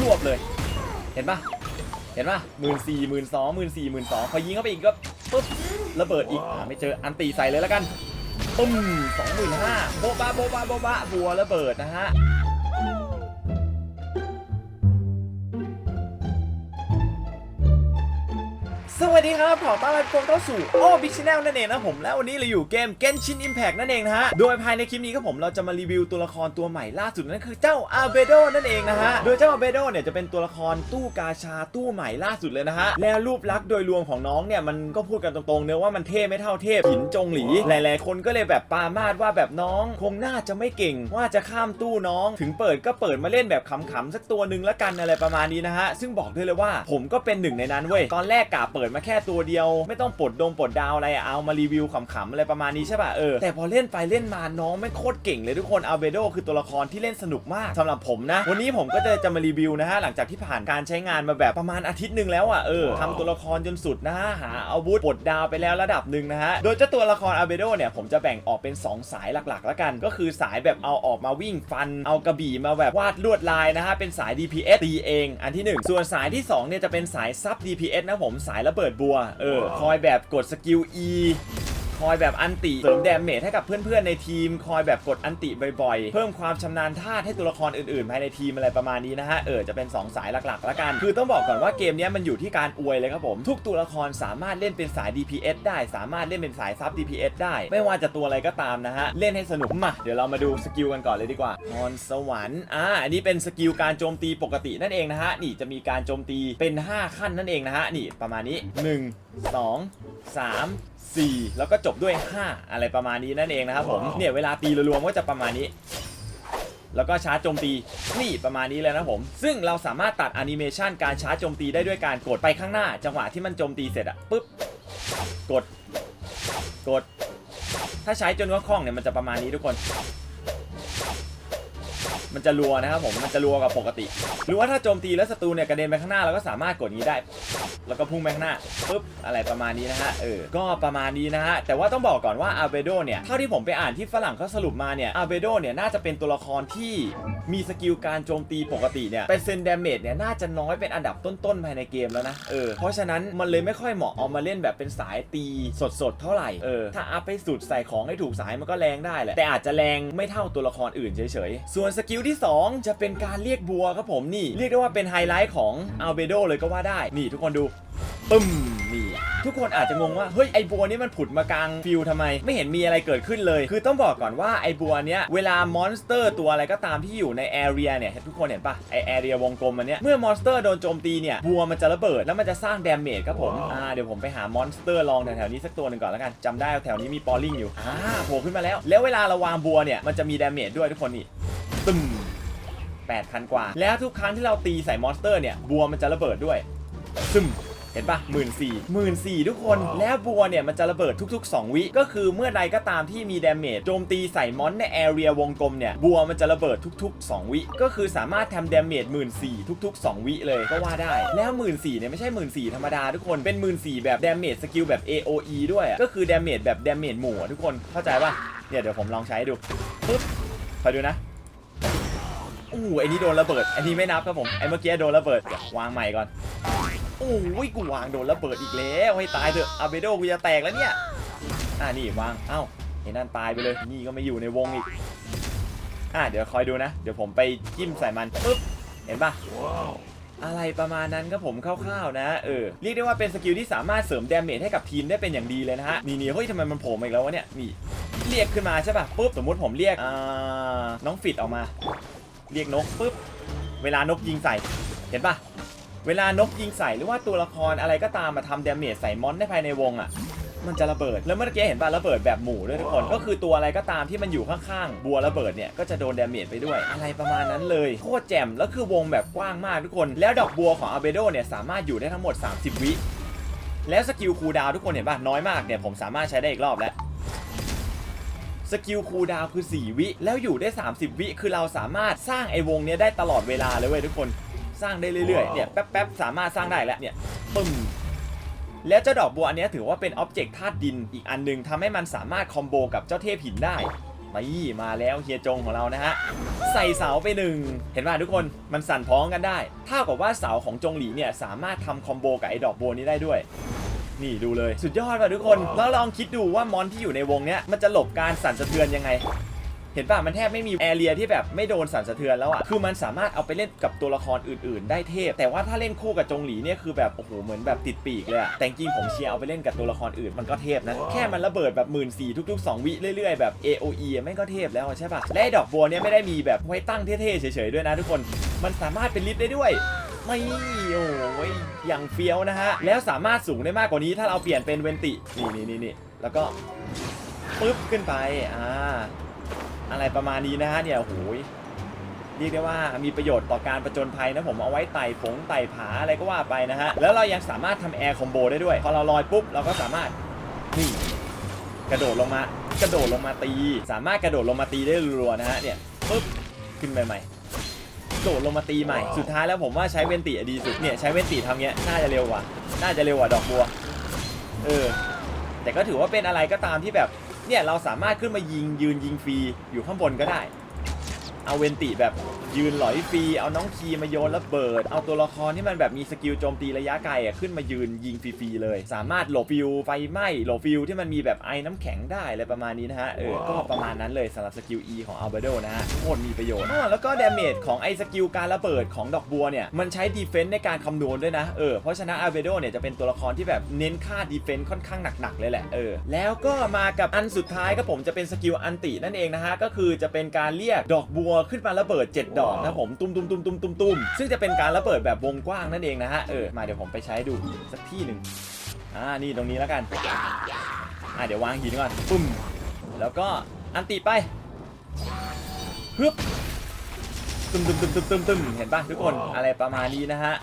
รวบเลย เห็นปะเห็นปะหมื่นสี่หมื่นสองหมื่นสี่หมื่นสองพอยิงเข้าไปอีกก็ปุ๊บระเบิดอีกอ่าไม่เจออันตีใส่เลยแล้วกันปุ้มสองหมื่นห้าโบบะโบบะโบบะบัวระเบิดนะฮะ สวัสดีครับขอต้อนรับทุกคนเข้าสู่โอ้บิ๊กชแนลนั่นเองนะผมและวันนี้เราอยู่เกม Genshin Impact นั่นเองนะฮะ โดยภายในคลิปนี้ครับผมเราจะมารีวิวตัวละครตัวใหม่ล่าสุดนั่นคือเจ้าอาเบโดนั่นเองนะฮะ โดยเจ้าอาเบโดเนี่ยจะเป็นตัวละครตู้กาชาตู้ใหม่ล่าสุดเลยนะฮะ แล้วรูปลักษณ์โดยรวมของน้องเนี่ยมันก็พูดกันตรงๆเนื้อะว่ามันเท่ไม่เท่าเทพหินจงหลี หลายๆ คนก็เลยแบบปามาดว่าแบบน้องคงน่าจะไม่เก่ง ว่าจะข้ามตู้น้อง ถึงเปิดก็เปิดมาเล่นแบบขำๆสักตัวหนึ่งละกันอะไรประมาณนี้นะฮะซึ่งบอกด้วยเลยว่าผมก็เป็นหนึ่งในนั้นเว้ยตอนแรกกะเปิดมาแค่ตัวเดียว ไม่ต้องปลดดงปลดดาวอะไรอะเอามารีวิวขำๆอะไรประมาณนี้ใช่ป่ะเออแต่พอเล่นไปเล่นมาน้องไม่งโคตรเก่งเลยทุกคนอัลเบโดคือตัวละครที่เล่นสนุกมากสำหรับผมนะ วันนี้ผมก็จะจะมารีวิวนะฮะหลังจากที่ผ่านการใช้งานมาแบบประมาณอาทิตย์หนึ่งแล้วอะเออทำตัวละครจนสุดนะฮะหาอาวุธปลดดาวไปแล้วระดับหนึ่งนะฮะโดยเจ้าตัวละครอัลเบโดเนี่ยผมจะแบ่งออกเป็น 2 สายหลักๆ แล้วกัน ก็คือสายแบบเอาออกมาวิ่งฟัน เอากระบี่มาแบบวาดลวดลายนะฮะเป็นสาย DPS ตีเองอันที่หนึ่งส่วนสายที่สองเนี่ยจะเป็นสายซับ DPS นะผมสายระเบิดบัว เออ คอยแบบกดสกิล E ค อยแบบอันติเสริมแดเมจให้กับเพื่อนๆในทีม คอยแบบกดอันติบ่อยๆ เพิ่มความชำนาญท่าให้ตัวละครอื่นๆภายในทีมอะไรประมาณนี้นะฮะ เออจะเป็น 2 สายหลักๆล้วกัน คือต้องบอกก่อนว่าเกมนี้มันอยู่ที่การอวยเลยครับผม ทุกตัวละครสามารถเล่นเป็นสาย DPS ได้ สามารถเล่นเป็นสายซับ DPS ได้ ไม่ว่าจะตัวอะไรก็ตามนะฮะ เล่นให้สนุกมาเดี๋ยวเรามาดูสกิลกันก่อนเลยดีกว่าพรสวรรค์อ่าอันนี้เป็นสกิลการโจมตีปกตินั่นเองนะฮะนี่จะมีการโจมตีเป็น 5 ขั้นนั่นเองนะฮะนี่ประมาณนี้ 1 2 3 4 แล้วก็จบด้วย 5 อะไรประมาณนี้นั่นเองนะครับผม เนี่ยเวลาตีรวมๆก็จะประมาณนี้ แล้วก็ชาร์จโจมตีนี่ประมาณนี้เลยนะผม ซึ่งเราสามารถตัดแอนิเมชันการชาร์จโจมตีได้ด้วยการกดไปข้างหน้า จังหวะที่มันโจมตีเสร็จอะปุ๊บ กด กด ถ้าใช้จนว่าคล่องเนี่ยมันจะประมาณนี้ทุกคน มันจะรัวนะครับผมมันจะรัวกว่าปกติ หรือว่าถ้าโจมตีแล้วศัตรูเนี่ยกระเด็นไปข้างหน้าเราก็สามารถกดงนี้ได้ แล้วก็พุ่งไปข้างหน้าปุ๊บอะไรประมาณนี้นะฮะเออก็ประมาณนี้นะฮะแต่ว่าต้องบอกก่อนว่าอาเบโดเนี่ยเท่าที่ผมไปอ่านที่ฝรั่งเขาสรุปมาเนี่ยอาเบโดเนี่ยน่าจะเป็นตัวละครที่มีสกิลการโจมตีปกติเนี่ยเป็นเซนเดเมจเนี่ยน่าจะน้อยเป็นอันดับต้นๆภายในเกมแล้วนะเออเพราะฉะนั้นมันเลยไม่ค่อยเหมาะเอามาเล่นแบบเป็นสายตีสดๆเท่าไหร่เออถ้าอัพให้สุดใส่ของให้ถูกสายมันก็แรงได้แหละแต่อาจจะแรงไม่เท่าตัวละครอื่นเฉยๆส่วนสกิลที่สองจะเป็นการเรียกบัวครับผมนี่ เรียกได้ว่าเป็นไฮไลท์ของอัลเบโดเลยก็ว่าได้ นี่ทุกคนดูปึ้ม ทุกคนอาจจะงงว่าเฮ้ยไอบัวนี่มันผุดมากลางฟิลทำไม ไม่เห็นมีอะไรเกิดขึ้นเลย คือต้องบอกก่อนว่าไอบัวเนี้ยเวลามอนสเตอร์ตัวอะไรก็ตามที่อยู่ในแอเรียเนี่ยทุกคนเห็นปะไอแอเรียวงกลมอันเนี้ยเมื่อมอนสเตอร์โดนโจมตีเนี่ยบัวมันจะระเบิดแล้วมันจะสร้างดาเมจครับผมอ่าเดี๋ยวผมไปหามอนสเตอร์ลองแถวๆนี้สักตัวหนึ่งก่อนแล้วกันจำได้ว่าแถวนี้มีปอลลิงอยู่อ่าโผล่ขึ้นมาแล้ว แล้วเวลาเราวางบัวเนี่ยมันจะมีดาเมจด้วยทุกคนนี่ตึม8,000 กว่า แล้วทุกครั้งที่เราตีใส่มอนสเตอร์เนี่ยบัวมันจะระเบิดด้วยซึม เห็นปะหมื่นสี่หมื่นสี่ทุกคน แล้วบัวเนี่ยมันจะระเบิดทุก ๆ 2 วิก็คือเมื่อใดก็ตามที่มีดาเมจโจมตีใส่มอนในแอเรียวงกลมเนี่ยบัวมันจะระเบิดทุก ๆ 2 วิ ก็คือสามารถทำดาเมจหมื่นสี่ทุก ๆ 2 วิเลยก็ว่าได้ แล้วหมื่นสี่เนี่ยไม่ใช่หมื่นสี่ธรรมดาทุกคนเป็นหมื่นสี่แบบดาเมจสกิลแบบ AOE ด้วยอะก็คือดาเมจแบบดาเมจหมู่อะทุกคนเข้าใจปะเนี่ยเดี๋ยวผมลองใช้ให้ดูปึ๊บคอยดูนะอู้ไอ้นี่โดนระเบิดไอ้นี่ไม่นับครับผม ไอ้เมื่อกี้โดนระเบิดเดี๋ยววางใหม่ก่อน โอ้ยกูวางโดนระเบิดอีกแล้วให้ตายเถอะอาเบโดกูจะแตกแล้วเนี่ยอ่านี่วางเอ้าไอ้นั่นตายไปเลยนี่ก็ไม่อยู่ในวงอีกอ่าเดี๋ยวคอยดูนะ เดี๋ยวผมไปจิ้มใส่มันปึ๊บเห็นปะอะไรประมาณนั้นครับผมคร่าวๆนะเออเรียกได้ว่าเป็นสกิลที่สามารถเสริมดาเมจให้กับทีมได้เป็นอย่างดีเลยนะฮะนี่นี่เฮ้ยทำไมมันโผล่มาอีกแล้ววะเนี่ยนี่เรียกขึ้นมาใช่ป่ะปุ๊บสมมติผมเรียกน้องฟิดออกมา เรียกนกปุ๊บเวลานกยิงใส่เห็นปะ เวลานกยิงใส่หรือว่าตัวละครอะไรก็ตามมาทำเดาเมจใส่มอนได้ภายในวงอะ มันจะระเบิด แล้วเมื่อกี้เห็นป่ะระเบิดแบบหมู่ด้วยทุกคน ก็คือตัวอะไรก็ตามที่มันอยู่ข้างๆ บัวระเบิดเนี่ยก็จะโดนเดาเมจไปด้วย อะไรประมาณนั้นเลย โคตรแจ่ม แล้วคือวงแบบกว้างมากทุกคน แล้วดอกบัวของอาเบโดเนี่ยสามารถอยู่ได้ทั้งหมด 30 วิ แล้วสกิลคูดาวทุกคนเห็นป่ะน้อยมากเนี่ยผมสามารถใช้ได้อีกรอบแล้วสกิลคูดาวคือ 4 วิ แล้วอยู่ได้ 30 วิ คือเราสามารถสร้างไอ้วงเนี้ยได้ตลอดเวลาเลยเว้ยทุกคน สร้างได้เรื่อยๆเนี่ยแป๊บๆสามารถสร้างได้แล้วเนี่ยปึ้มแล้วเจ้าดอกบัวอันเนี้ยถือว่าเป็นอ็อบเจกต์ธาตุดินอีกอันหนึงทำให้มันสามารถคอมโบกับเจ้าเทพหินได้นี่มาแล้วเฮียจงของเรานะฮะ ใส่เสาไปหนึ่ง เห็นป่ะทุกคนมันสั่นพ้องกันได้เท่ากับว่าเสาของจงหลีเนี่ยสามารถทำคอมโบกับไอ้ดอกบัวนี้ได้ด้วย นี่ดูเลย สุดยอดป่ะทุกคน แล้วลองคิดดูว่ามอนที่อยู่ในวงเนี้ยมันจะหลบการสั่นสะเทือนยังไง เห็นป่ะมันแทบไม่มีแอเรียที่แบบไม่โดนสั่นสะเทือนแล้วอะคือมันสามารถเอาไปเล่นกับตัวละครอื่น ๆ ได้เทพ แต่ว่าถ้าเล่นคู่กับจงหลีเนี่ยคือแบบโอ้โหเหมือนแบบติดปีกเลยอะแต่จริงๆผมเชียร์เอาไปเล่นกับตัวละครอื่นมันก็เทพนะแค่มันระเบิดแบบหมื่นสี่ทุก ๆ 2 วิเรื่อย ๆ แบบ AOE อะไม่งก็เทพแล้วอะใช่ป่ะและไอ้ดอกบัวเนี่ยไม่ได้มีแบบไว้ตั้งเท่ๆเฉยๆด้วยนะทุกคนมันสามารถเป็นลิฟต์ได้ด้วยไม่โอ้ยอย่างเฟี้ยวนะฮะ แล้วสามารถสูงได้มากกว่านี้ถ้าเราเปลี่ยนเป็นเวนติ นี่นี่นี่นี่แล้วก็ปึ๊บขึ้นไป อ่า อะไรประมาณนี้นะฮะเนี่ยโอ้โหยเรียกได้ว่ามีประโยชน์ต่อการประจนภัยนะผมเอาไว้ไต่ผงไต่ผาอะไรก็ว่าไปนะฮะ แล้วเรายังสามารถทำแอร์คอมโบได้ด้วย พอเราลอยปุ๊บเราก็สามารถนี่กระโดดลงมากระโดดลงมาตี สามารถกระโดดลงมาตีได้รัวๆนะฮะเนี่ยปุ๊บขึ้นไปใหม่โดดลงมาตีใหม่ สุดท้ายแล้วผมว่าใช้เวนติอะดีสุดเนี่ยใช้เวนติทำเงี้ยน่าจะเร็วกว่า น่าจะเร็วกว่าดอกบัว เออ แต่ก็ถือว่าเป็นอะไรก็ตามที่แบบ เนี่ยเราสามารถขึ้นมายิงยืนยิงฟรีอยู่ข้างบนก็ได้ เอาเวนติแบบยืนหลอยฟรี เอาน้องคีมาโยนระเบิด เอาตัวละครที่มันแบบมีสกิลโจมตีระยะไกลอะขึ้นมายืนยิงฟรีๆเลย สามารถหลบฟิวไฟไหม้หลบฟิวที่มันมีแบบไอ้น้ำแข็งได้อะไรประมาณนี้นะฮะ เออ ก็ประมาณนั้นเลยสำหรับสกิล E ของอัลเบโดนะฮะโคตรมีประโยชน์อ้อแล้วก็ดาเมจของไอ้สกิลการระเบิดของดอกบัวเนี่ย มันใช้ดีเฟนต์ในการคำนวณด้วยนะ เออ เพราะฉะนั้นอัลเบโดเนี่ยจะเป็นตัวละครที่แบบเน้นค่าดีเฟนต์ค่อนข้างหนักๆเลยแหละ เออ แล้วก็มากับอันสุดท้ายก็ผมจะเป็นสกิลอันตินั่นเองนะฮะ ก็คือจะเป็นการเรียกดอกบัวขึ้นมาระเบิด 7 ดอกนะผมตุ้มตุ้มตุ้มตุ้มตุ้มตุ้มซึ่งจะเป็นการระเบิดแบบวงกว้างนั่นเองนะฮะเออมาเดี๋ยวผมไปใช้ดูสักที่หนึ่งอ่านี่ตรงนี้แล้วกันอ่าเดี๋ยววางหินก่อนปุ้มแล้วก็อันติไปฮึบตึมตึมตึมตึมตึมตึมเห็นป่ะทุกคนอะไรประมาณนี้นะฮะ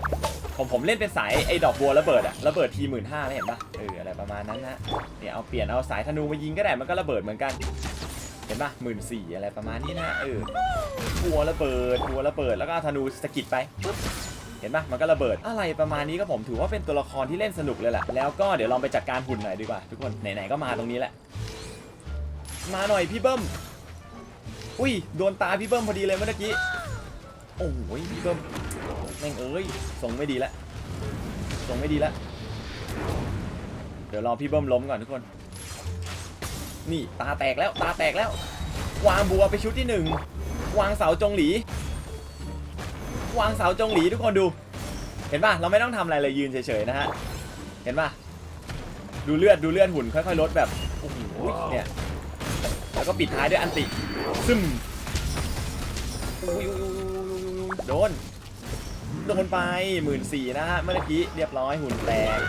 ผมผมเล่นเป็นสายไอ้ดอกบัวระเบิดอะระเบิดทีหมื่นห้าเห็นป่ะเอออะไรประมาณนั้นนะเนี่ยเอาเปลี่ยนเอาสายธนูมายิงก็ได้มันก็ระเบิดเหมือนกัน เห็นป่ะหมื่นสี่อะไรประมาณนี้นะเออบัวระเบิดบัวระเบิดแล้วก็ธนูสะกิดไปปุ๊บเห็นปะมันก็ระเบิดอะไรประมาณนี้ก็ผมถือว่าเป็นตัวละครที่เล่นสนุกเลยแหละแล้วก็เดี๋ยวลองไปจัดการหุ่นหน่อยดีกว่าทุกคนไหนๆก็มาตรงนี้แหละ มาหน่อยพี่เบิ้มอุ้ยโดนตาพี่เบิ้มพอดีเลยเมื่อกี้โอ้ยพี่เบิ้มแม่งเอ้ยส่งไม่ดีละส่งไม่ดีละเดี๋ยวรอพี่เบิ้มล้มก่อนทุกคน นี่ตาแตกแล้วตาแตกแล้ววางบัวไปชุดที่หนึ่งวางเสาจงหลี วางเสาจงหลีทุกคนดู เห็นป่ะเราไม่ต้องทำอะไรเลยยืนเฉยๆนะฮะเห็นป่ะดูเลือดดูเลือดหุ่นค่อยๆลดแบบโอ้โหเนี่ยแล้วก็ปิดท้ายด้วยอันติซึมอุ้ยอุ้ยอุ้ยอุ้ยอุ้ยอุ้ยโดนโดนไปหมื่นสี่นะฮะเมื่อกี้เรียบร้อยหุ่นแตก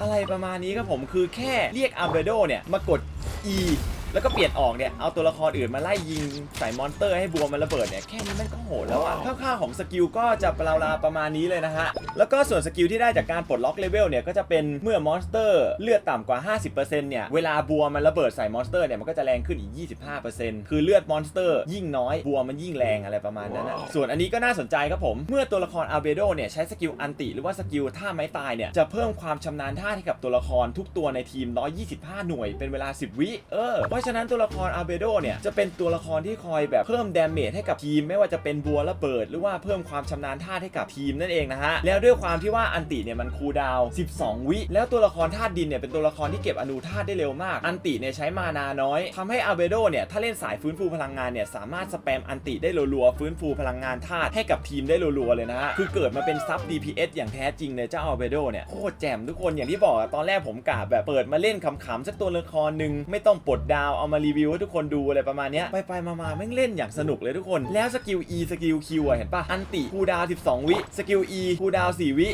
อะไรประมาณนี้ครับผมคือแค่เรียกอัลเบโดเนี่ยมากด E แล้วก็เปลี่ยนออกเนี่ยเอาตัวละครอื่นมาไล่ยิงใส่มอนสเตอร์ให้บัวมันระเบิดเนี่ยแค่นี้มันก็โหดแล้วอะคร่าวๆของสกิลก็จะราวๆประมาณนี้เลยนะฮะแล้วก็ส่วนสกิลที่ได้จากการปลดล็อกเลเวลเนี่ยก็จะเป็นเมื่อมอนสเตอร์เลือดต่ำกว่า 50%เนี่ยเวลาบัวมันระเบิดใส่มอนสเตอร์เนี่ยมันก็จะแรงขึ้นอีก 25%คือเลือดมอนสเตอร์ยิ่งน้อยบัวมันยิ่งแรงอะไรประมาณนั้นนะส่วนอันนี้ก็น่าสนใจครับผม เมื่อตัวละครอัลเบโดเนี่ยใช้สกิลอันติหรือว่าสกิลท่าไม้ตายเนี่ยจะเพิ่มความชำนาญท่าให้กับตัวละครทุกตัวในทีม 125 หน่วยเป็นเวลา 10 วิเออเพราะฉะนั้นตัวละครอัลเบโดเนี่ยจะเป็นตัวละครที่คอยแบบเพิ่มดาเมจให้กับทีม ไม่ว่าจะเป็นบัวระเบิด หรือว่าเพิ่มความชำนาญท่าให้กับทีมนั่นเองนะฮะแล้วด้วยความที่ว่าอันติเนี่ยมันคูดาว 12 วิ แล้วตัวละครธาตุดินเนี่ยเป็นตัวละครที่เก็บอนูธาตุได้เร็วมาก อันติเนี่ยใช้มานาน้อยทำให้อัลเบโดเนี่ยถ้าเล่นสายฟื้นฟูพลังงานเนี่ยสามารถสแปมอันติได้รัวๆฟื้นฟูพลังงานธาตุให้กับทีมได้รัวๆเลยนะฮะคือเกิดมาเป็นซับ DPS อย่างแท้จริงเลยเจ้าอัลเบโดเนี่ยโคตรแจ่มทุกคนอย่างที่บอกตอนแรกผมกะแบบเปิดมาเล่นขำๆสักตัวละครหนึ่งไม่ต้องปลดดาวเอามารีวิวให้ทุกคนดูอะไรประมาณเนี้ยไปไปๆมาๆแม่งเล่นอย่างสนุกเลยทุกคน แล้วสกิล E สกิล Q อะเห็นปะอันติคูดาว 12 วิสกิล E คูดาว 4 วิ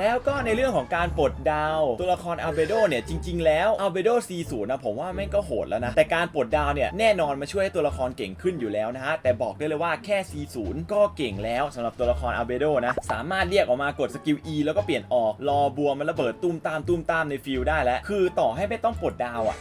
แล้วก็ในเรื่องของการปลดดาว ตัวละครอัลเบโดเนี่ยจริง ๆ แล้วอัลเบโด C0 นะผมว่าแม่งก็โหดแล้วนะ แต่การปลดดาวเนี่ยแน่นอนมาช่วยให้ตัวละครเก่งขึ้นอยู่แล้วนะฮะ แต่บอกได้เลยว่าแค่ C0 ก็เก่งแล้วสำหรับตัวละครอัลเบโดนะ สามารถเรียกออกมากดสกิล E แล้วก็เปลี่ยนออกรอบัวมันระเบิดตุ้มตามตุ้มตามในฟิลได้แล้วคือต่อให้ไม่ต้องปลดดาวอะ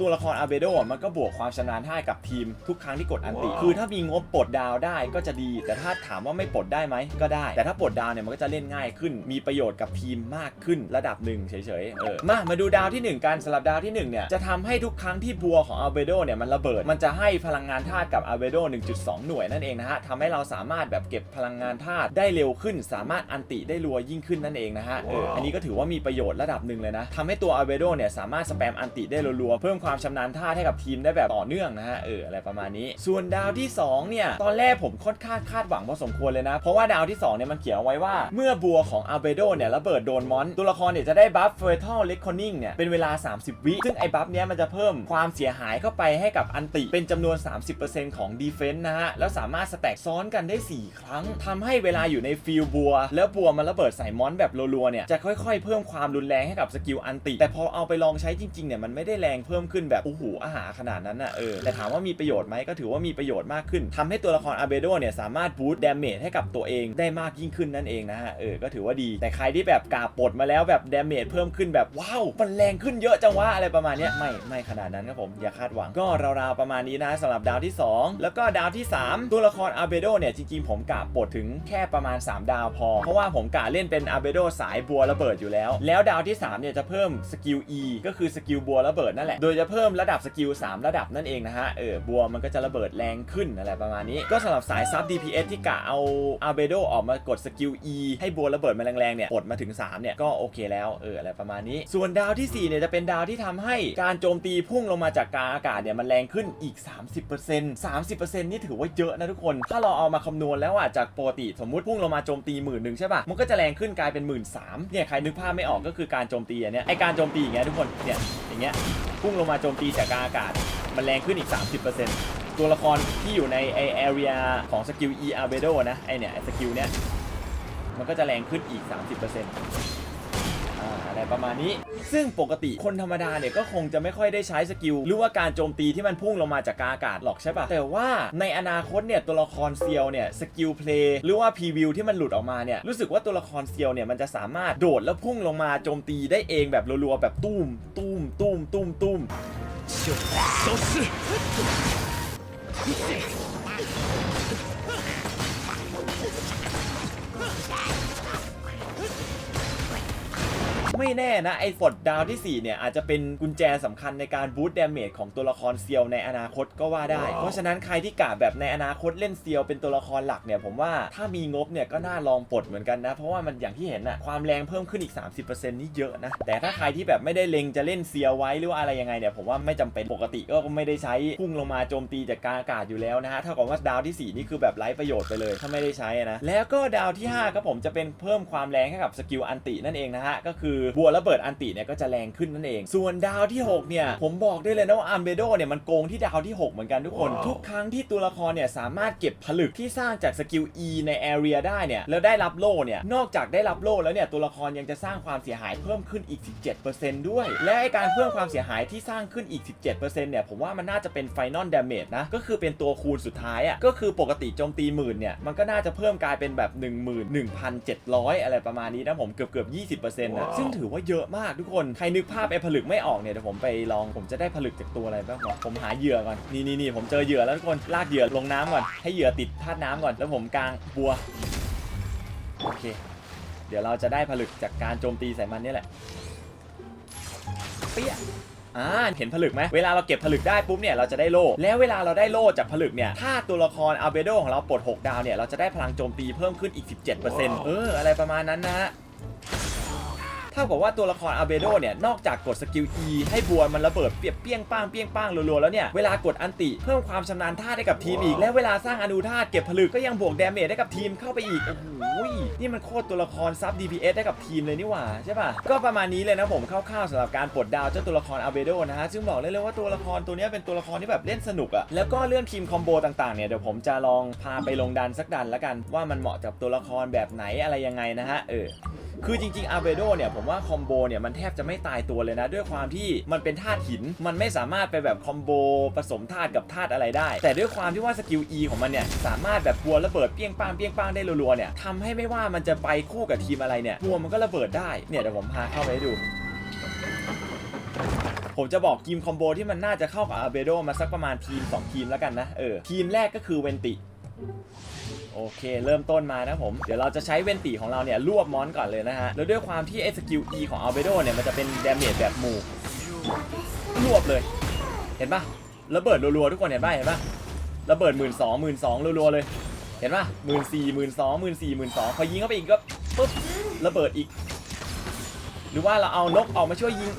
ตัวละครอาเบโดมันก็บวกความชำนาญท่ากับทีมทุกครั้งที่กดอันติ คือถ้ามีงบปลดดาวได้ก็จะดี แต่ถ้าถามว่าไม่ปลดได้ไหมก็ได้ แต่ถ้าปลดดาวเนี่ยมันก็จะเล่นง่ายขึ้น มีประโยชน์กับทีมมากขึ้นระดับหนึ่งเฉยๆเออมามาดูดาวที่หนึ่งกันสำหรับดาวที่หนึ่งเนี่ย จะทำให้ทุกครั้งที่บัวของอาเบโดเนี่ยมันระเบิด มันจะให้พลังงานธาตุกับอาเบโด1.2 หน่วยนั่นเองนะฮะทำให้เราสามารถแบบเก็บพลังงานธาตุได้เร็วขึ้น สามารถอันติได้รัวยิ่งขึ้นนั่นเองนะฮะเอออันนี้ก็ถือว่ามีประโยชน์ระดับหนึ่งเลยนะทำให้ตัวอาเบโดเนี่ยสามารถสแปมอันติได้รัวๆเพิ่มความชำนาญท่าให้กับทีมได้แบบต่อเนื่องนะฮะเอออะไรประมาณนี้ ส่วนดาวที่ 2 เนี่ย ตอนแรกผมค่อนข้างคาดหวังพอสมควรเลยนะ เพราะว่าดาวที่ 2 เนี่ยมันเขียนเอาไว้ว่า เมื่อบัวของอาเบโดเนี่ยระเบิดโดนมอน ตัวละครเนี่ยจะได้บัฟเฟอร์ทัลเลคคอนนิ่งเนี่ย เป็นเวลา 30 วิ ซึ่งไอ้บัฟเนี้ยมันจะเพิ่มความเสียหายเข้าไปให้กับอันติ เป็นจำนวน 30%ของดีเฟนต์นะฮะ แล้วสามารถสแต็กซ้อนกันได้ 4 ครั้งทำให้เวลาอยู่ในฟิลบัว แล้วบัวมันระเบิดใส่มอนแบบรัวๆเนี่ยจะค่อยๆ เพิ่มความรุนแรงให้กับสกิลอันติ แต่พอเอาไปลองใช้จริงๆเนี่ยมันไม่ได้แรงเพิ่มขึ้นแบบโอ้โหอาหารขนาดนั้นนะเออแต่ถามว่ามีประโยชน์ไหมก็ถือว่ามีประโยชน์มากขึ้นทำให้ตัวละครอาเบโดเนี่ยสามารถบูต์ดาเมจให้กับตัวเองได้มากยิ่งขึ้นนั่นเองนะฮะเออก็ถือว่าดีแต่ใครที่แบบกาปลดมาแล้วแบบดาเมจเพิ่มขึ้นแบบว้าวมันแรงขึ้นเยอะจังวะอะไรประมาณนี้ไม่ไม่ขนาดนั้นครับผมอย่าคาดหวังก็ราวๆประมาณนี้นะสำหรับดาวที่ 2 แล้วก็ดาวที่ 3 ตัวละครอาเบโดเนี่ยจริงๆผมกะปลดถึงแค่ประมาณ 3 ดาวพอ เพราะว่าผมกะเล่นเป็นอาเบโดสายบัวระเบิดอยู่แล้ว แล้วดาวที่3เนี่ยจะเพิ่มสกิล E ก็คือสกิลบัวระเบิดนั่นแหละโดยจะเพิ่มระดับสกิล3ระดับนั่นเองนะฮะ เออบัวมันก็จะระเบิดแรงขึ้นอะไรประมาณนี้ ก็สำหรับสายซับ DPS ที่กะเอาอาเบโดออกมากดสกิล E ให้บัวระเบิดมาแรงๆเนี่ยปลดมาถึง 3 เนี่ย ก็โอเคแล้วเอออะไรประมาณนี้ ส่วนดาวทีสี่4 เนี่ยจะเป็นดาวที่ทำให้การโจมตีพุ่งลงมาจากกลางอากาศเนี่ยมันแรงขึ้นอีก 30% 30%นี่ถือว่าเยอะนะทุกคน ถ้าเราเอามาคำนวณแล้วอะจากปกติสมมุติพุ่งลงมาโจมตีหมื่นหนึ่งใช่ป่ะมันก็จะแรงขึ้นกลายเป็นหมื่นสามเนี่ยใครนึกภาพไม่ออกก็คือการโจมตีอันเนี้ยไอการโจมตีอย่างเงี้ยทุกคนเนี่ยอย่างเงี้ยพุ่งลงมาโจมตีจากกางอากาศ มันแรงขึ้นอีก 30%ตัวละครที่อยู่ในไอแอเรียของสกิล E a r b e d o นะไอเนี่ยสกิลเนี้ยมันก็จะแรงขึ้นอีก 30% อ่าอะไรประมาณนี้ ซึ่งปกติคนธรรมดาเนี่ยก็คงจะไม่ค่อยได้ใช้สกิลหรือว่าการโจมตีที่มันพุ่งลงมาจากกลางอากาศหรอกใช่ปะแต่ว่าในอนาคตเนี่ยตัวละครเซียวเนี่ยสกิลเพลย์หรือว่าพรีวิวที่มันหลุดออกมาเนี่ยรู้สึกว่าตัวละครเซียวเนี่ยมันจะสามารถโดดแล้วพุ่งลงมาโจมตีได้เองแบบรัวๆแบบตุ้มตุ้มตุ้มตุ้มตุ้ม ไม่แน่นะไอ้ฝดดาวที่ 4 เนี่ย อาจจะเป็นกุญแจสำคัญในการบูสต์ดาเมจของตัวละครเซียวในอนาคตก็ว่าได้ เพราะฉะนั้นใครที่กะแบบในอนาคตเล่นเซียวเป็นตัวละครหลักเนี่ยผมว่าถ้ามีงบเนี่ยก็น่าลองปลดเหมือนกันนะ เพราะว่ามันอย่างที่เห็นอะความแรงเพิ่มขึ้นอีก 30%นี่เยอะนะ แต่ถ้าใครที่แบบไม่ได้เล็งจะเล่นเซียวไว้หรือว่าอะไรยังไงเนี่ยผมว่าไม่จำเป็นปกติก็ไม่ได้ใช้พุ่งลงมาโจมตีจากกลางอากาศอยู่แล้วนะฮะเท่ากับว่าดาวที่ 4 นี่คือแบบไร้ประโยชน์ไปเลยถ้าไม่ได้ใช้อะนะแล้วก็ดาวที่5ครับผมจะเป็นเพิ่มความแรงให้กับสกิลอันตินั่นเองนะฮะก็คือบัวระเบิดอันติเนี่ยก็จะแรงขึ้นนั่นเอง ส่วนดาวที่ 6 เนี่ย ผมบอกได้เลยนะว่าอัมเบโดเนี่ยมันโกงที่ดาวที่ 6 เหมือนกันทุกคน ทุกครั้งที่ตัวละครเนี่ยสามารถเก็บผลึกที่สร้างจากสกิล E ในแอเรียได้เนี่ยแล้วได้รับโล่เนี่ยนอกจากได้รับโล่แล้วเนี่ยตัวละครยังจะสร้างความเสียหายเพิ่มขึ้นอีก 17%ด้วย และไอการเพิ่มความเสียหายที่สร้างขึ้นอีก 17%เนี่ยผมว่ามันน่าจะเป็นไฟนอลดาเมจนะก็คือเป็นตัวคูณสุดท้ายอะ่ะก็คือปกติโจมตีหมื่นเนี่ยมันก็น่าจะเพิ่มกลายเป็นแบบ 11,700 อะไรประมาณนี้นะผมเกือบเกือบ20%นะซึ่งถือว่าเยอะมากทุกคน ใครนึกภาพไอ้ผลึกไม่ออกเนี่ยเดี๋ยวผมไปลองผมจะได้ผลึกจากตัวอะไรบ้างวะผมหาเหยื่อก่อนนี่นี่นี่ผมเจอเหยื่อแล้วทุกคนลากเหยื่อลงน้ำก่อนให้เหยื่อติดธาตุน้ำก่อนแล้วผมกางบัวโอเค เดี๋ยวเราจะได้ผลึกจากการโจมตีใส่มันเนี่ยแหละเปี้ย อ่าเห็นผลึกไหมเวลาเราเก็บผลึกได้ปุ๊บเนี่ยเราจะได้โล่แล้วเวลาเราได้โล่จากผลึกเนี่ยถ้าตัวละครอัลเบโดของเราปลด 6 ดาวเนี่ยเราจะได้พลังโจมตีเพิ่มขึ้นอีก 17%เอออะไรประมาณนั้นนะฮะ เท่ากับว่าตัวละครอาเบโดเนี่ยนอกจากกดสกิล E ให้บัวมันระเบิดเปียกเปี้ยงป้างเปี้ยงป้างรัวๆแล้วเนี่ยเวลากดอันติเพิ่มความชำนาญท่าให้กับทีมอีก และเวลาสร้างอนุธาตุเก็บผลึกก็ยังบวกดาเมจให้กับทีมเข้าไปอีกโอ้โหนี่มันโคตรตัวละครซับ DPS ได้กับทีมเลยนี่หว่าใช่ป่ะก็ประมาณนี้เลยนะผมคร่าวๆสำหรับการปลดดาวเจ้าตัวละครอาเบโดนะฮะซึ่งบอกเลยเลยว่าตัวละครตัวเนี้ยเป็นตัวละครที่แบบเล่นสนุกอะแล้วก็เรื่องทีมคอมโบต่างๆเนี่ยเดี๋ยวผมจะลองพาไปลงดันสักดันละกันว่ามันเหมาะกับตัวละครแบบไหนอะไรยังไงนะฮะเออ คือจริงๆอาเบโดเนี่ยผมว่าคอมโบเนี่ยมันแทบจะไม่ตายตัวเลยนะ ด้วยความที่มันเป็นธาตุหิน มันไม่สามารถไปแบบคอมโบผสมธาตุกับธาตุอะไรได้ แต่ด้วยความที่ว่าสกิล E ของมันเนี่ยสามารถแบบบัวระเบิดเปี้ยงป้างเปี้ยงป้างได้รัวๆเนี่ยทำให้ไม่ว่ามันจะไปคู่กับทีมอะไรเนี่ยบัวมันก็ระเบิดได้เนี่ยเดี๋ยวผมพาเข้าไปดูผมจะบอกทีมคอมโบที่มันน่าจะเข้ากับอาเบโดมาสักประมาณทีม 2 ทีมแล้วกันนะ เออ ทีมแรกก็คือเวนติ โอเค เริ่มต้นมานะผม เดี๋ยวเราจะใช้เวนติของเราเนี่ยรวบมอนก่อนเลยนะฮะ แล้วด้วยความที่ไอ้สกิล E ของอาเบโดเนี่ยมันจะเป็นดาเมจแบบหมู่รวบเลย เห็นปะระเบิดรัวๆทุกคนเห็นปะเห็นปะระเบิดหมื่นสองหมื่นสองรัวๆเลย เห็นปะหมื่นสี่หมื่นสองหมื่นสี่หมื่นสองพอยิงเข้าไปอีกก็ปุ๊บระเบิดอีก หรือว่าเราเอานกออกมาช่วยยิง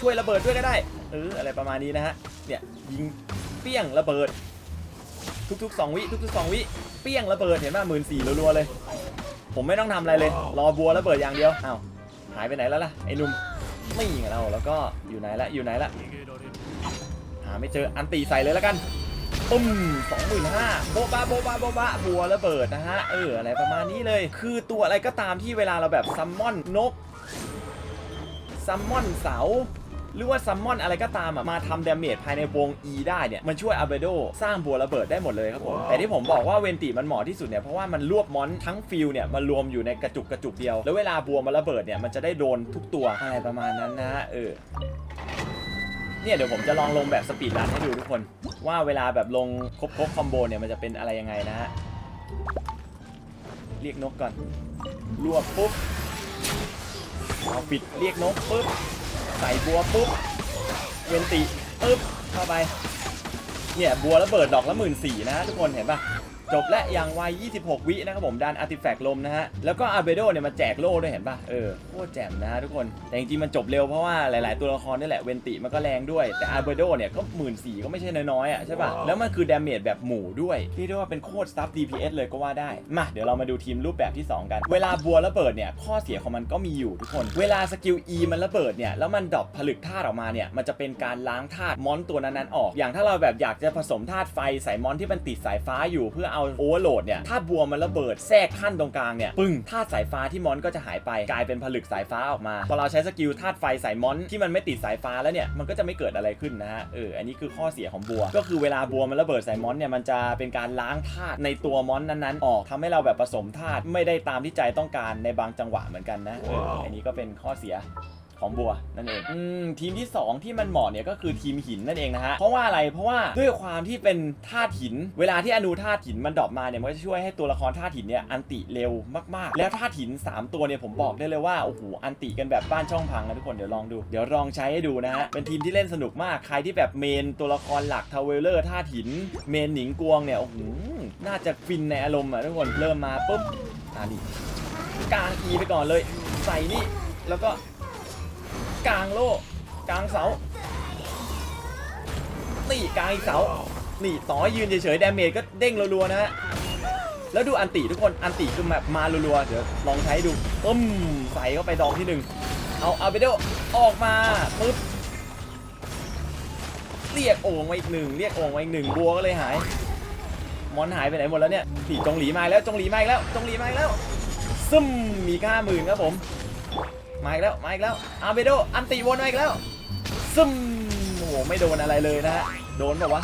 ช่วยระเบิดด้วยก็ได้เอออะไรประมาณนี้นะฮะเนี่ยยิงเปี้ยงระเบิด ทุกๆ2วิทุกๆ2วิเปี้ยงระเบิดเห็นป่ะหมื่นสี่รัวๆเลย ผมไม่ต้องทำอะไรเลย รอบัวระเบิดอย่างเดียวอ้าวหายไปไหนแล้วล่ะไอ้นุ่มไม่ยิงเราแล้วก็อยู่ไหนละอยู่ไหนละหาไม่เจออันตีใส่เลยแล้วกันปุ้มสองหมื่นห้าโบบะโบบะโบบะบัวระเบิดนะฮะเอออะไรประมาณนี้เลย คือตัวอะไรก็ตามที่เวลาเราแบบซัมมอนนกซัมมอนเสา หรือว่าซัมมอนอะไรก็ตามอะมาทำดาเมจภายในวง E ได้เนี่ยมันช่วยอาเบโดสร้างบัวระเบิดได้หมดเลยครับผม แต่ที่ผมบอกว่าเวนติมันเหมาะที่สุดเนี่ยเพราะว่ามันรวบมอนทั้งฟิลเนี่ยมารวมอยู่ในกระจุกกระจุกเดียว แล้วเวลาบัวมันระเบิดเนี่ยมันจะได้โดนทุกตัวอะไรประมาณนั้นนะเออเนี่ยเดี๋ยวผมจะลองลงแบบสปีดรันให้ดูทุกคน ว่าเวลาแบบลงครบครบคอมโบเนี่ยมันจะเป็นอะไรยังไงนะฮะเรียกนกก่อนรวบปุ๊บเอาปิดเรียกนกปุ๊บ ใส่บัวปุ๊บเวนติปึ๊บเข้าไป เนี่ยบัวระเบิดดอกละหมื่นสี่นะฮะทุกคนเห็นปะ จบและอย่างไว 26 วินะครับผมดันอาร์ติแฟกต์ลมนะฮะ แล้วก็อาเบโดเนี่ยมาแจกโล่ด้วยเห็นปะเออโคตรแจ่มนะฮะทุกคน แต่จริงๆมันจบเร็วเพราะว่าหลายๆตัวละครนี่แหละเวนติมันก็แรงด้วย แต่อาเบโดเนี่ยก็หมื่นสี่ก็ไม่ใช่น้อยๆอะใช่ปะแล้วมันคือดาเมจแบบหมู่ด้วยที่เรียกว่าเป็นโคตรซับ DPS เลยก็ว่าได้ มาเดี๋ยวเรามาดูทีมรูปแบบที่ 2 กัน เวลาบัวระเบิดเนี่ยข้อเสียของมันก็มีอยู่ทุกคน เวลาสกิล E มันระเบิดเนี่ยแล้วมันดรอปผลึกธาตุออกมาเนี่ยมันจะเป็นการล้างธาตุมอนตัวนั้นๆออก อย่างถ้าเราแบบอยากจะผสมธาตุไฟใส่มอนที่มันติดสายฟ้าอยู่เพื่อเอาโอเวอร์โหลดเนี่ย ถ้าบัวมันระเบิดแทรกขั้นตรงกลางเนี่ย ปึ้งธาตุสายฟ้าที่มอนก็จะหายไป กลายเป็นผลึกสายฟ้าออกมา พอเราใช้สกิลธาตุไฟใส่มอนที่มันไม่ติดสายฟ้าแล้วเนี่ย มันก็จะไม่เกิดอะไรขึ้นนะฮะ เออ อันนี้คือข้อเสียของบัว ก็คือเวลาบัวมันระเบิดใส่มอนเนี่ย มันจะเป็นการล้างธาตุในตัวมอนนั้นๆ ออกทำให้เราแบบผสมธาตุไม่ได้ตามที่ใจต้องการในบางจังหวะเหมือนกันนะเอออันนี้ก็เป็นข้อเสีย ของบัวนั่นเองอืมทีมที่ 2 ที่มันเหมาะเนี่ยก็คือทีมหินนั่นเองนะฮะเพราะว่าอะไรเพราะว่าด้วยความที่เป็นธาตุหิน เวลาที่อนูธาตุหินมันดรอปมาเนี่ยมันก็จะช่วยให้ตัวละครธาตุหินเนี่ยอันติเร็วมากๆ แล้วธาตุหิน 3 ตัวเนี่ยผมบอกได้เลยว่าโอ้โหอันติกันแบบบ้านช่องพังนะทุกคนเดี๋ยวลองดู เดี๋ยวลองใช้ให้ดูนะฮะเป็นทีมที่เล่นสนุกมากใครที่แบบเมนตัวละครหลักทาวเวลเลอร์ธาตุหิน เมนหนิงกวงเนี่ยโอ้โหน่าจะฟินในอารมณ์อะทุกคนเริ่มมาปุ๊บอ่านี่กางอีไปก่อนเลยใส่นี่แล้วก็ กลางโล่กลางเสานี่กลางอีกเสานี่ต่อยืนเฉยๆดาเมจก็เด้งรัวๆนะฮะแล้วดูอันติทุกคนอันติคือแบบมารัวๆเดี๋ยวลองใช้ดูปุ้มใส่เข้าไปดองที่หนึ่งเอาเอาเบโดออกมาปึ๊บเรียกโอ่งมาอีกหนึ่งเรียกโอ่งมาอีกหนึ่งบัวก็เลยหายมอนหายไปไหนหมดแล้วเนี่ยนี่จงหลีมาแล้วจงหลีมาแล้วจงหลีมาแล้วซึมมีค่าหมื่นครับผม มาอีกแล้ว มาอีกแล้ว อาเบโด อันติวนมาอีกแล้วซึมโอ้โหไม่โดนอะไรเลยนะฮะ โดนแบบวะ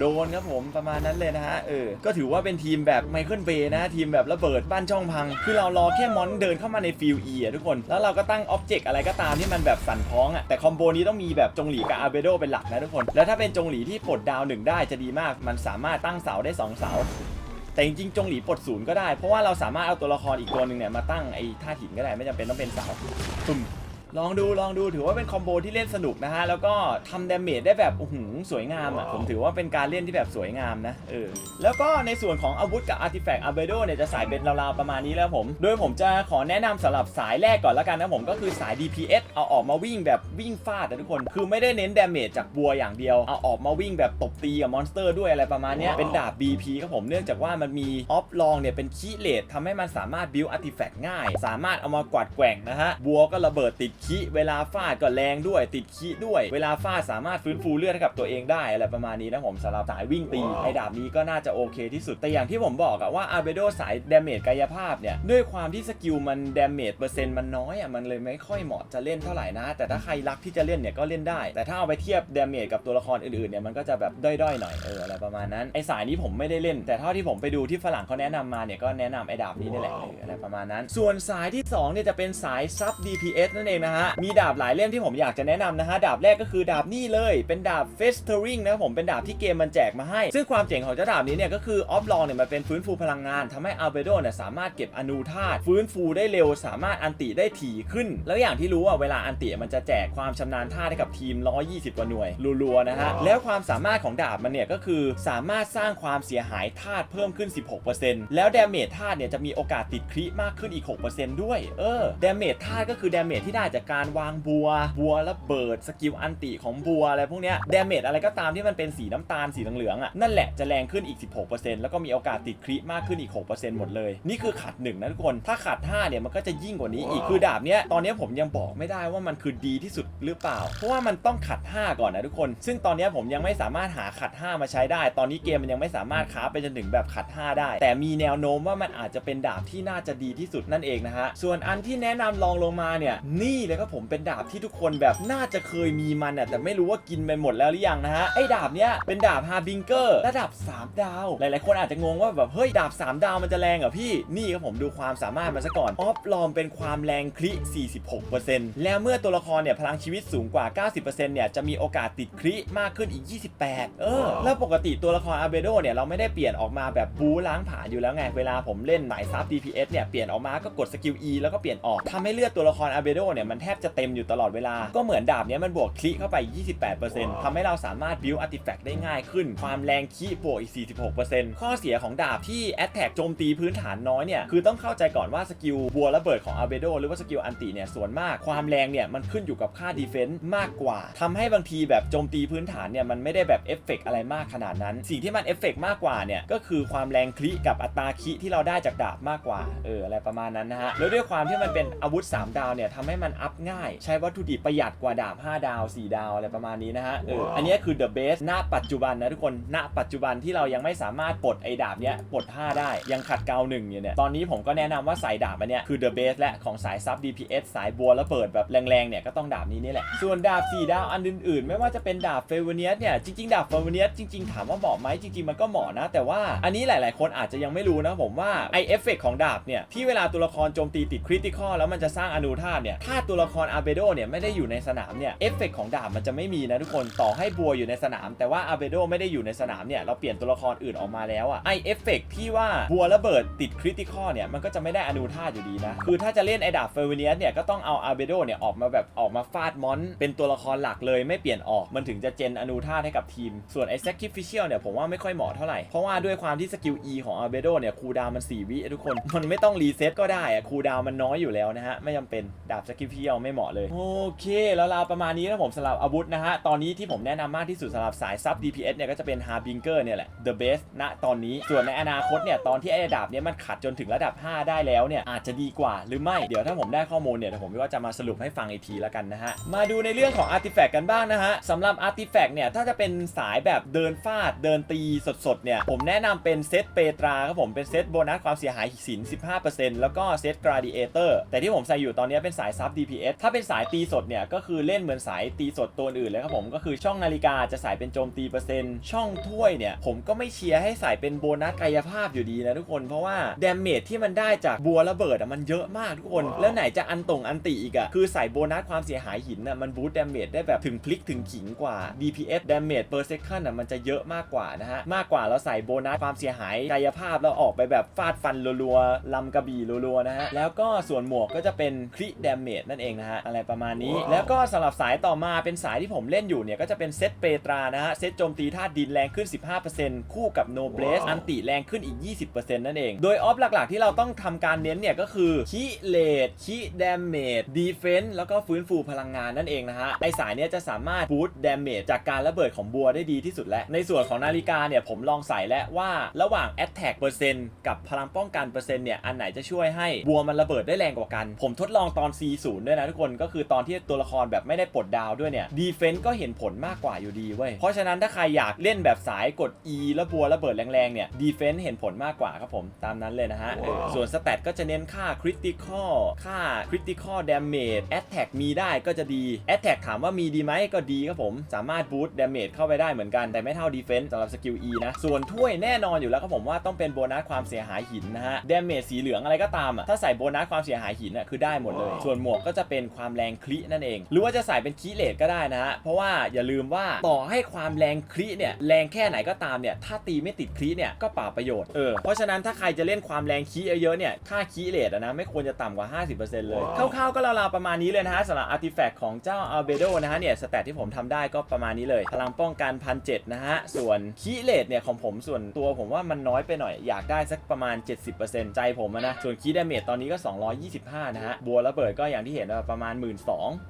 โดนครับผมประมาณนั้นเลยนะฮะเออก็ถือว่าเป็นทีมแบบไมเคิลเบย์นะฮะทีมแบบระเบิดบ้านช่องพัง คือเรารอแค่มอนเดินเข้ามาในฟิลอีอทุกคน แล้วเราก็ตั้งอ็อบเจกต์อะไรก็ตามที่มันแบบสั่นพ้องอะแต่คอมโบนี้ต้องมีแบบจงหลีกับอาเบโดเป็นหลักนะทุกคน แล้วถ้าเป็นจงหลีที่ปลดดาวหนึ่งได้จะดีมาก มันสามารถตั้งเสาได้สองเสา แต่จริงๆจงหลีปลดศูนย์ก็ได้ เพราะว่าเราสามารถเอาตัวละครอีกตัวหนึ่งเนี่ยมาตั้งไอ้ท่าหินก็ได้ไม่จำเป็นต้องเป็นเสาตุ่ม ลองดูลองดูถือว่าเป็นคอมโบที่เล่นสนุกนะฮะ แล้วก็ทำดาเมจได้แบบโอ้โหสวยงามอะ ผมถือว่าเป็นการเล่นที่แบบสวยงามนะเออแล้วก็ในส่วนของอาวุธกับอาร์ติแฟกต์อาเบโดเนี่ยจะสายเป็นราวๆประมาณนี้แล้วผม โดยผมจะขอแนะนำสำหรับสายแรกก่อนละกันนะผมก็คือสาย DPS เอาออกมาวิ่งแบบวิ่งฟาดนะทุกคน คือไม่ได้เน้นดาเมจจากบัวอย่างเดียวเอาออกมาวิ่งแบบตบตีกับมอนสเตอร์ด้วยอะไรประมาณเนี้ยเป็นดาบ BP ครับผมเนื่องจากว่ามันมีออฟลองเนี่ยเป็นคีเลตทำให้มันสามารถบิวอาร์ติแฟกต์ง่าย สามารถเอามากวาดแกว่งนะฮะบัวก็ระเบิดติดคีเวลาฟาดก็แรงด้วย ติดคีด้วย เวลาฟาดสามารถฟื้นฟูเลือดให้กับตัวเองได้อะไรประมาณนี้นะผมสำหรับสายวิ่งตีไอ้ดาบนี้ก็น่าจะโอเคที่สุดแต่อย่างที่ผมบอกอะว่าอาเบโดสายดาเมจกายภาพเนี่ยด้วยความที่สกิลมันดาเมจเปอร์เซ็นต์มันน้อยอะมันเลยไม่ค่อยเหมาะจะเล่นเท่าไหร่นะ แต่ถ้าใครรักที่จะเล่นเนี่ยก็เล่นได้ แต่ถ้าเอาไปเทียบดาเมจกับตัวละครอื่นๆเนี่ยมันก็จะแบบด้อยๆหน่อยเอออะไรประมาณนั้นไอสายนี้ผมไม่ได้เล่น แต่เท่าที่ผมไปดูที่ฝรั่งเขาแนะนำมาเนี่ยก็แนะนำไอ้ดาบนี้นี่แหละเอออะไรประมาณนั้น ส่วนสายที่สองเนี่ยจะเป็นสายซับ DPS นั่นเองนะนะฮะ มีดาบหลายเล่มที่ผมอยากจะแนะนำนะฮะ ดาบแรกก็คือดาบนี่เลย เป็นดาบ Festering นะครับผมเป็นดาบที่เกมมันแจกมาให้ ซึ่งความเจ๋งของเจ้าดาบนี้เนี่ยก็คือออฟลองเนี่ยมันเป็นฟื้นฟูพลังงานทำให้อัลเบโดเนี่ยสามารถเก็บอนูธาตุฟื้นฟูได้เร็ว สามารถอันติได้ถี่ขึ้น แล้วอย่างที่รู้ว่าเวลาอันติมันจะแจกความชำนาญธาตุให้กับทีม 120 กว่าหน่วยรัวๆนะฮะ แล้วความสามารถของดาบมันเนี่ยก็คือสามารถสร้างความเสียหายธาตุเพิ่มขึ้น 16%แล้วดาเมจธาตุเนี่ยจะมีโอกาสติดคริมากขึ้นอีก 6%ด้วย เออดาเมจธาตุก็คือดาเมจที่ได้จากการวางบัว บัวระเบิดสกิลอันติของบัวอะไรพวกเนี้ยดาเมจอะไรก็ตามที่มันเป็นสีน้ำตาลสีเหลืองๆอะนั่นแหละจะแรงขึ้นอีก 16%แล้วก็มีโอกาสติดคริมากขึ้นอีก 6%หมดเลย นี่คือขัดหนึ่งนะทุกคนถ้าขัด5เนี่ยมันก็จะยิ่งกว่านี้อีกคือดาบเนี้ยตอนเนี้ยผมยังบอกไม่ได้ว่ามันคือดีที่สุดหรือเปล่า เพราะว่ามันต้องขัด 5 ก่อนนะทุกคน ซึ่งตอนเนี้ยผมยังไม่สามารถหาขัด 5 มาใช้ได้ ตอนนี้เกมมันยังไม่สามารถค้าไปจนถึงแบบขัด 5 ได้ แต่มีแนวโน้มว่ามันอาจจะเป็นดาบที่น่าจะดีที่สุดนั่นเองนะฮะส่วนอันที่แนะนำลองลงมาเนี่ยนี่เลยครับผมเป็นดาบที่ทุกคนแบบน่าจะเคยมีมันอะแต่ไม่รู้ว่ากินไปหมดแล้วหรือยังนะฮะไอ้ดาบเนี้ยเป็นดาบฮาบิงเกอร์ระดับ 3 ดาว หลายๆ คนอาจจะงงว่าแบบเฮ้ยดาบ 3 ดาวมันจะแรงเหรอพี่นี่ครับผมดูความสามารถมันซะก่อนออฟลอมเป็นความแรงคลิ 46%แล้วเมื่อตัวละครเนี่ยพลังชีวิตสูงกว่า 90%เนี่ยจะมีโอกาสติดคลิมากขึ้นอีก 28 เออ แล้วปกติตัวละครอาเบโดเนี่ยเราไม่ได้เปลี่ยนออกมาแบบบูล้างผลาญอยู่แล้วไง เวลาผมเล่นหมายซับ DPS เนี่ยเปลี่ยนออกมาก็กดสกิล E แล้วก็เปลี่ยนออกทำให้เลือดตัวละครอาเบโดเนี่ยมันแทบจะเต็มอยู่ตลอดเวลา ก็เหมือนดาบเนี้ยมันบวกคลิเข้าไป 28%ทำให้เราสามารถบิวอาร์ติแฟกต์ได้ง่ายขึ้น ความแรงคลิบวกอีก 46%ข้อเสียของดาบที่แอตแทกโจมตีพื้นฐานน้อยเนี่ยคือต้องเข้าใจก่อนว่าสกิลบัวระเบิดของอาเบโดหรือว่าสกิลอันติเนี่ยส่วนมากความแรงเนี่ยมันขึ้นอยู่กับค่าดีเฟนซ์มากกว่าทำให้บางทีแบบโจมตีพื้นฐานเนี่ยมันไม่ได้แบบเอฟเฟกต์อะไรมากขนาดนั้น สิ่งที่มันเอฟเฟกต์มากกว่าเนี่ยก็คือความแรงคลิกับอัตราคลิที่เราได้จากดาบมากกว่าเอออะไรประมาณนั้นนะฮะแล้วด้วยความที่มันเป็นอาวุธ 3 ดาวเนี่ยทำให้มันอัพง่าย ใช้วัตถุดิบประหยัดกว่าดาบ5ดาว 4 ดาวอะไรประมาณนี้นะฮะเอออันนี้คือ the best ณปัจจุบันนะทุกคนณปัจจุบันที่เรายังไม่สามารถปลดไอ้ดาบเนี้ยปลด5ได้ยังขัดเกาหนึ่งอยู่เนี่ยตอนนี้ผมก็แนะนำว่าสายดาบอันเนี้ยคือ the best และของสายซับ DPS สายบัวแล้วเปิดแบบแรงๆเนี่ยก็ต้องดาบนี้นี่แหละส่วนดาบ4ดาวอันอื่นๆ ไม่ว่าจะเป็นดาบเฟเวเนียสเนี่ยจริงๆดาบเฟเวเนียสจริงๆถามว่าเหมาะไหมจริงๆมันก็เหมาะนะ แต่ว่าอันนี้หลายๆ คนอาจจะยังไม่รู้นะผมว่าไอเอฟเฟกของดาบเนี่ยที่เวลาตัวละครโจมตีติดคริติคอลแล้วมันจะสร้างอนูธาตุเนี่ยถ้าตัวละครอาเบโดเนี่ยไม่ได้อยู่ในสนามเนี่ยเอฟเฟกของดาบมันจะไม่มีนะทุกคนต่อให้บัวอยู่ในสนาม แต่ว่าอาเบโดไม่ได้อยู่ในสนามเนี่ยเราเปลี่ยนตัวละครอื่นออกมาแล้วอะไอเอฟเฟกที่ว่าบัวระเบิดติดคริติคอลเนี่ยมันก็จะไม่ได้อนูธาตอยู่ดีนะคือถ้าจะเล่นไอดาบเฟเวเนียสเนี่ยก็ต้องเอาอาเบโดเนี่ยออกมาแบบออกมาฟาดมอน เป็นตัวละครหลักเลยไม่เปลี่ยนออกมันถึงจะเจนอนูธาตให้กับทีม ส่วนไอ้ sacrificial เนี่ยผมว่าไม่ค่อยเหมาะเท่าไหร่เพราะว่าด้วยความที่สกิล E ของ Albedo เนี่ยคูดาวมัน4วิอะทุกคนมันไม่ต้องรีเซ็ตก็ได้อะคูดาวน์มันน้อยอยู่แล้วนะฮะไม่จำเป็นดาบ sacrificial ไม่เหมาะเลย โอเค แล้วราวประมาณนี้นะผมสำหรับอาวุธนะฮะ ตอนนี้ที่ผมแนะนำมากที่สุดสำหรับสายซับ DPS เนี่ยก็จะเป็น Harbinger เนี่ยแหละ the best ณตอนนี้ส่วนในอนาคตเนี่ยตอนที่ไอ้ดาบเนี่ยมันขัดจนถึงระดับ 5 ได้แล้วเนี่ยอาจจะดีกว่าหรือไม่เดี๋ยวถ้าผมได้ข้อมูลเนี่ยเดี๋ยวผมก็จะมาสรุปให้ฟังอีกทีแล้วกันนะฮะมาดูในเรื่องของ Artifact กันบ้างนะฮะสำหรับ Artifact เนี่ยถ้าจะเป็นสายแบบเดินฟาดเดินตีสดๆเนี่ยผมแนะนำเป็นเซตเปตราครับผมเป็นเซตโบนัสความเสียหายสิน15%แล้วก็เซต Gladiator แต่ที่ผมใส่อยู่ตอนนี้เป็นสายซับ DPS ถ้าเป็นสายตีสดเนี่ยก็คือเล่นเหมือนสายตีสดตัวอื่นเลยครับผมก็คือช่องนาฬิกาจะใส่เป็นโจมตีเปอร์เซ็นต์ช่องถ้วยเนี่ยผมก็ไม่เชียร์ให้ใส่เป็นโบนัสกายภาพอยู่ดีนะทุกคนเพราะว่าดาเมจที่มันได้จากบัวระเบิดอะมันเยอะมากทุกคน แล้วไหนจะอันตรงอันติอีกอะคือใส่โบนัสความเสียหายหินอะมันบูสต์ดาเมจได้แบบถึงพลิกถึงขิงกว่า DPS damage per second อะมันจะเยอะมากกว่านะฮะมากกว่าเราใส่โบนัสความเสียหายกายภาพแล้วออกไปแบบฟาดฟันรัวๆลำกระบี่รัวๆนะฮะแล้วก็ส่วนหมวกก็จะเป็นคริดาเมจนั่นเองนะฮะอะไรประมาณนี้ แล้วก็สำหรับสายต่อมาเป็นสายที่ผมเล่นอยู่เนี่ยก็จะเป็นเซตเปตรานะฮะเซตโจมตีธาตุดินแรงขึ้น 15%คู่กับโนเบสอันติแรงขึ้นอีก 20%นั่นเอง โดยออฟหลักๆ ที่เราต้องทำการเน้นเนี่ยก็คือคิเลดคิดาเมจดีเฟนส์แล้วก็ฟื้นฟูพลังงานนั่นเองนะฮะไอสายเนี้ยจะสามารถบูสต์ดาเมจจากการระเบิดของบัวได้ดีที่สุดแล้วในส่วนของนาฬิกาเนี่ยผมลองใส่แล้วว่าระหว่าง Attack เปอร์เซ็นต์กับพลังป้องกันเปอร์เซ็นต์เนี่ยอันไหนจะช่วยให้บัวมันระเบิดได้แรงกว่ากัน ผมทดลองตอน C0 ด้วยนะทุกคนก็คือตอนที่ตัวละครแบบไม่ได้ปลดดาวด้วยเนี่ยดีเฟนส์ก็เห็นผลมากกว่าอยู่ดีเว้ยเพราะฉะนั้นถ้าใครอยากเล่นแบบสายกด E แล้วบัวระเบิดแรงๆเนี่ยดีเฟนส์เห็นผลมากกว่าครับผมตามนั้นเลยนะฮะเออส่วนสแตทก็จะเน้นค่า Critical ค่า Critical Damage Attack มีได้ก็จะดี Attack ถามว่ามีดีไหมก็ดีครับผมสามารถบูสต์ Damage เข้าไปได้เหมือนกันแต่ไม่เท่า Defense สำหรับสกิล E นะส่วนถ้วยแน่นอนอยู่แล้วครับผมว่าต้องเป็นโบนัสความเสียหายหินนะฮะ Damage สีเหลืองอะไรก็ตามอะถ้าใส่โบนัสความเสียหายหินอะคือได้หมดเลย ส่วนหมวกก็จะจะเป็นความแรงคลินั่นเอง หรือว่าจะใส่เป็นคีเลตก็ได้นะฮะ เพราะว่าอย่าลืมว่าต่อให้ความแรงคลิเนี่ยแรงแค่ไหนก็ตามเนี่ยถ้าตีไม่ติดคลิเนี่ยก็เปล่าประโยชน์ เออ เพราะฉะนั้นถ้าใครจะเล่นความแรงคลิเยอะๆเนี่ยค่าคีเลตอะนะไม่ควรจะต่ำกว่า 50%เลยคร่าวๆก็ราวๆประมาณนี้เลยนะฮะสำหรับอาร์ติแฟกต์ของเจ้าอัลเบโดนะฮะเนี่ยสแตทที่ผมทำได้ก็ประมาณนี้เลย พลังป้องกันพันเนะฮะส่วนคีเลตเนี่ยของผมส่วนตัวผมว่ามันน้อยไปหน่อยอยากได้สักประมาณ 70%ใจผมอะนะส่วนคีดาเมจตอนนี้ก็ 225 นะฮะบัวระเบิดก็อย่างที่เห็นว่าประมาณ 1 2ื่น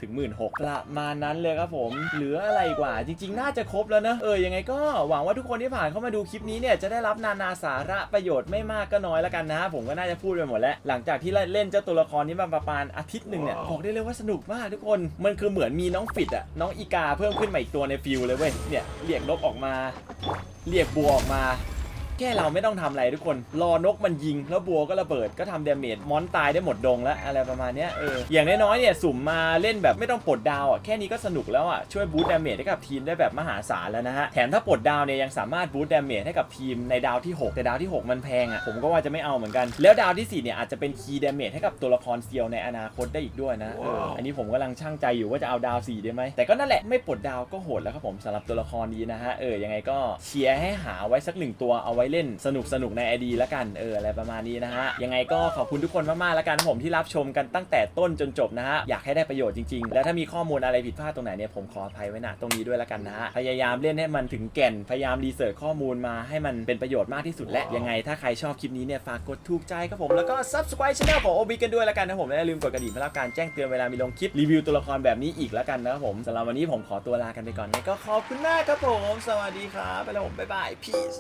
ถึง 1 6ื่นประมาณนั้นเลยครับผม เหลืออะไรกว่าจริง ๆ น่าจะครบแล้วนะ เออยังไงก็หวังว่าทุกคนที่ผ่านเข้ามาดูคลิปนี้เนี่ยจะได้รับนานาสาระประโยชน์ไม่มากก็น้อยแล้วกันนะ ผมก็น่าจะพูดไปหมดแล้ว หลังจากที่เล่นเจ้าตัวละครนี้มาประมาณอาทิตย์หนึ่งเนี่ยบอกได้เลยว่าสนุกมากทุกคนมันคือเหมือนมีน้องฟิดอะน้องอีกาเพิ่มขึ้นมาอีกตัวในฟิลเลยเว้ยเนี่ยเรียกนกออกมา เรียกบัวออกมา แค่เราไม่ต้องทำอะไรทุกคน รอนกมันยิง แล้วบัวก็ระเบิดก็ทำเดเมจมอนตายได้หมดดงแล้วอะไรประมาณเนี้ยเอออย่างน้อยๆเนี่ยสุ่มมาเล่นแบบไม่ต้องปลดดาวอะแค่นี้ก็สนุกแล้วอะช่วยบูสต์ดาเมจให้กับทีมได้แบบมหาศาลแล้วนะฮะแถมถ้าปลดดาวเนี่ยยังสามารถบูสต์ดาเมจให้กับทีมในดาวที่ 6 แต่ดาวที่ 6 มันแพงอะผมก็ว่าจะไม่เอาเหมือนกัน แล้วดาวที่4เนี่ยอาจจะเป็นคีย์ดาเมจให้กับตัวละครเซียวในอนาคตได้อีกด้วยนะเอออันนี้ผมกำลังช่างใจอยู่ว่าจะเอาดาว4ได้ไหมแต่ก็นั่นแหละไม่ปลดดาวก็โหดแล้วครับผมสำหรับตัวละครนี้นะฮะเออยังไงก็เชียร์ให้หาไว้สักหนึ่งตัวเอาไว้เล่นสนุกสนุกใน ID แล้วกันเอออะไรประมาณนี้นะฮะยังไงก็ขอบคุณทุกคนมากๆล้วกันผมที่รับชมกันตั้งแต่ต้นจนจบนะฮะอยากให้ได้ประโยชน์จริงๆ แล้วถ้ามีข้อมูลอะไรผิดพลาดตรงไหนเนี่ยผมขออภัยไว้ณตรงนี้ด้วยล้วกันนะฮะพยายามเล่นให้มันถึงแก่นพยายามรีเสิร์ชข้อมูลมาให้มันเป็นประโยชน์มากที่สุดและยังไงถ้าใครชอบคลิปนี้เนี่ยฝากกดถูกใจครับผมแล้วก็ subscribe channel ของ OB กันด้วยล้วกันนะผมและอย่าลืมกดกระดิ่งเพื่อรับการแจ้งเตือนเวลามีลงคลิปรีวิวตัวละครแบบนี้อีกล้วกันนะครับผมสำหรับวันนี้ผมขอตัวลากันไปก่อนงั้นก็ขอบคุณมากครับผม สวัสดีครับไปแล้วผมบ๊ายบาย peace